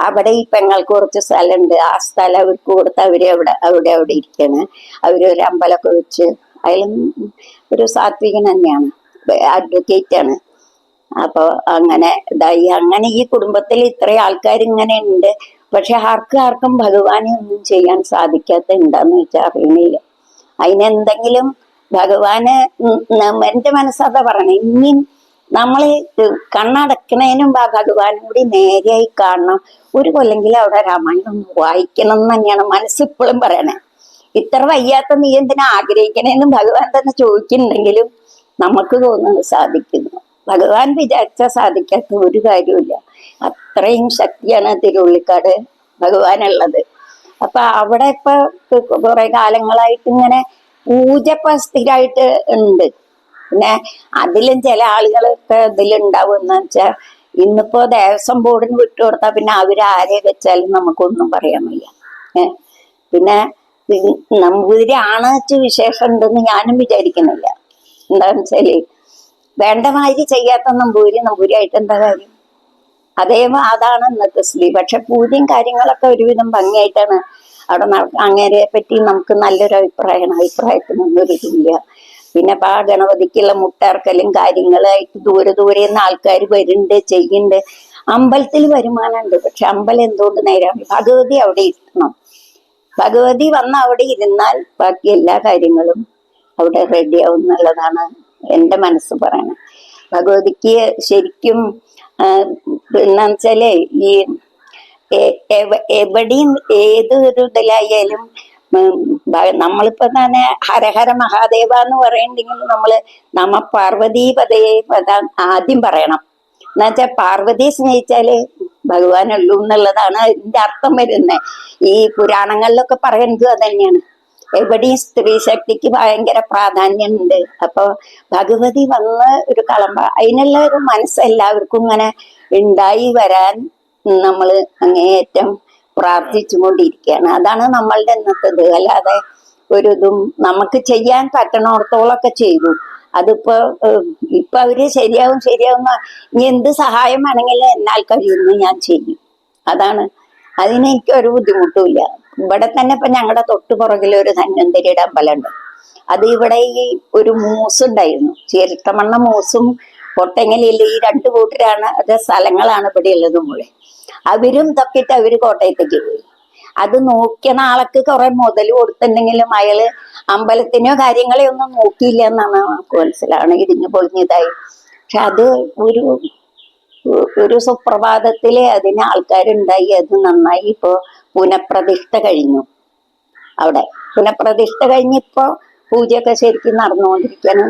അവിടെ ഈ പെങ്ങൾക്ക് കുറച്ച് സ്ഥലമുണ്ട്. ആ സ്ഥലം അവർക്ക് കൊടുത്ത് അവർ അവിടെ അവിടെ അവിടെ ഇരിക്കാണ്. അവർ ഒരു അമ്പലമൊക്കെ വെച്ച് അതിലും ഒരു സാത്വികൻ തന്നെയാണ്. അഡ്വക്കേറ്റ് ആണ്. അപ്പൊ അങ്ങനെ ഇതായി. അങ്ങനെ ഈ കുടുംബത്തിൽ ഇത്രയും ആൾക്കാർ ഇങ്ങനെ ഉണ്ട്. പക്ഷെ ആർക്കും ആർക്കും ഭഗവാനെ ഒന്നും ചെയ്യാൻ സാധിക്കാത്ത എന്താന്ന് വെച്ചാൽ അറിയണില്ല അതിനെന്തെങ്കിലും ഭഗവാന് എന്റെ മനസ്സാ പറയണേ. ഇനി നമ്മൾ കണ്ണടക്കണേനും ആ ഭഗവാനും കൂടി നേരെയായി കാണണം. ഒരു കൊല്ലെങ്കിലും അവിടെ രാമായണം വായിക്കണം എന്ന് തന്നെയാണ് മനസ്സിപ്പോഴും പറയണേ. ഇത്ര വയ്യാത്ത നീ എന്തിനാ ആഗ്രഹിക്കണേന്നും ഭഗവാൻ തന്നെ ചോദിക്കുന്നുണ്ടെങ്കിലും നമുക്ക് തോന്നുന്നത് സാധിക്കുന്നു. ഭഗവാൻ വിചാരിച്ചാൽ സാധിക്കാത്ത ഒരു കാര്യമില്ല അത്രയും ശക്തിയാണ് തിരുവള്ളിക്കാട് ഭഗവാനുള്ളത്. അപ്പൊ അവിടെ ഇപ്പൊ കുറെ കാലങ്ങളായിട്ട് ഇങ്ങനെ പൂജ ഇപ്പൊ സ്ഥിരമായിട്ട് ഉണ്ട്. പിന്നെ അതിലും ചില ആളുകളൊക്കെ ഇതിലുണ്ടാവും എന്ന് വെച്ചാൽ ഇന്നിപ്പോ ദേവസ്വം ബോർഡിന് വിട്ടു വിട്ടുകൊടുത്താൽ പിന്നെ അവരാരെ വെച്ചാലും നമുക്കൊന്നും പറയാൻ വയ്യ. പിന്നെ നമ്പൂതിരിയാണ് വിശേഷം ഉണ്ടെന്ന് ഞാനും വിചാരിക്കുന്നില്ല. എന്താന്ന് വെച്ചാൽ വേണ്ട മാതിരി ചെയ്യാത്ത നമ്പൂരി നമ്പൂരിയായിട്ട് എന്താ കാര്യം? അതേ അതാണ് ഇന്നത്തെ സ്ത്രീ പക്ഷെ പൂജയും കാര്യങ്ങളൊക്കെ ഒരുവിധം ഭംഗിയായിട്ടാണ് അവിടെ അങ്ങേരെ പറ്റി നമുക്ക് നല്ലൊരു അഭിപ്രായമാണ്. അഭിപ്രായത്തിനൊന്നും ഒരു ഇല്ല പിന്നെ ഇപ്പൊ ആ ഗണപതിക്കുള്ള മുട്ടർക്കലും കാര്യങ്ങളായിട്ട് ദൂരെ ദൂരെ നിന്ന് ആൾക്കാർ വരുന്നുണ്ട് ചെയ്യുന്നുണ്ട്. അമ്പലത്തിൽ വരുമാനമുണ്ട്. പക്ഷെ അമ്പലം എന്തുകൊണ്ട് നേരം? ഭഗവതി അവിടെ ഇരുത്തണം. ഭഗവതി വന്ന് അവിടെ ഇരുന്നാൽ ബാക്കി എല്ലാ കാര്യങ്ങളും അവിടെ റെഡിയാവും എന്നുള്ളതാണ് എന്റെ മനസ്സ് പറയണത്. ഭഗവതിക്ക് ശരിക്കും എന്നുവെച്ചാലേ ഈ എവിടെയും ഏത് ഒരു ഇതിലായാലും നമ്മളിപ്പോ തന്നെ ഹരഹര മഹാദേവ എന്ന് പറയണ്ടെങ്കിൽ നമ്മൾ നമ്മ പാർവതീപതയെ പദ ആദ്യം പറയണം. എന്നുവെച്ചാ പാർവതിയെ സ്നേഹിച്ചാൽ ഭഗവാനുള്ളൂ എന്നുള്ളതാണ് അതിന്റെ അർത്ഥം വരുന്നത് ഈ പുരാണങ്ങളിലൊക്കെ പറയുന്നത് അത് തന്നെയാണ്. എവിടെയും സ്ത്രീ ശക്തിക്ക് ഭയങ്കര പ്രാധാന്യമുണ്ട്. അപ്പൊ ഭഗവതി വന്ന് ഒരു കളമ്പ അതിനുള്ള ഒരു മനസ്സ് എല്ലാവർക്കും ഇങ്ങനെ ഉണ്ടായി വരാൻ നമ്മൾ അങ്ങേയറ്റം പ്രാർത്ഥിച്ചുകൊണ്ടിരിക്കുകയാണ്. അതാണ് നമ്മളുടെ ഇന്നത്തത്. അല്ലാതെ ഒരു ഇതും നമുക്ക് ചെയ്യാൻ പറ്റണോടത്തോളൊക്കെ ചെയ്തു. അതിപ്പോ ഇപ്പൊ അവർ ശരിയാവും ശരിയാവും ഇനി എന്ത് സഹായം വേണമെങ്കിലും എന്നാൽ കഴിയുന്നു ഞാൻ ചെയ്യും. അതാണ്. അതിന് എനിക്ക് ഒരു ബുദ്ധിമുട്ടുമില്ല ഇവിടെ തന്നെ ഇപ്പൊ ഞങ്ങളുടെ തൊട്ടു പുറകിൽ ഒരു ധന്വന്തരിയുടെ അമ്പലമുണ്ട്. അത് ഇവിടെ ഈ ഒരു മൂസ് ഉണ്ടായിരുന്നു ചിരട്ടമണ്ണ മൂസും കൊട്ടങ്ങലില്ല ഈ രണ്ട് കൂട്ടരാണ് അത് സ്ഥലങ്ങളാണ് ഇവിടെ ഉള്ളത് മുഴുവൻ അവരും തൊക്കിട്ട് അവർ കോട്ടയത്തേക്ക് പോയി. അത് നോക്കിയ നാളക്ക് കുറെ മുതൽ കൊടുത്തിട്ടുണ്ടെങ്കിലും അയാൾ അമ്പലത്തിനോ കാര്യങ്ങളെ ഒന്നും നോക്കിയില്ല എന്നാണ് നമുക്ക് മനസ്സിലാണ് ഇടിഞ്ഞു പൊളിഞ്ഞതായി. പക്ഷെ അത് ഒരു ഒരു സുപ്രഭാതത്തിലെ അതിന് ആൾക്കാരുണ്ടായി. അത് നന്നായി ഇപ്പോ പുനഃപ്രതിഷ്ഠ കഴിഞ്ഞു. അവിടെ പുനഃപ്രതിഷ്ഠ കഴിഞ്ഞിപ്പോ പൂജയൊക്കെ ശരിക്കും നടന്നുകൊണ്ടിരിക്കുകയാണ്.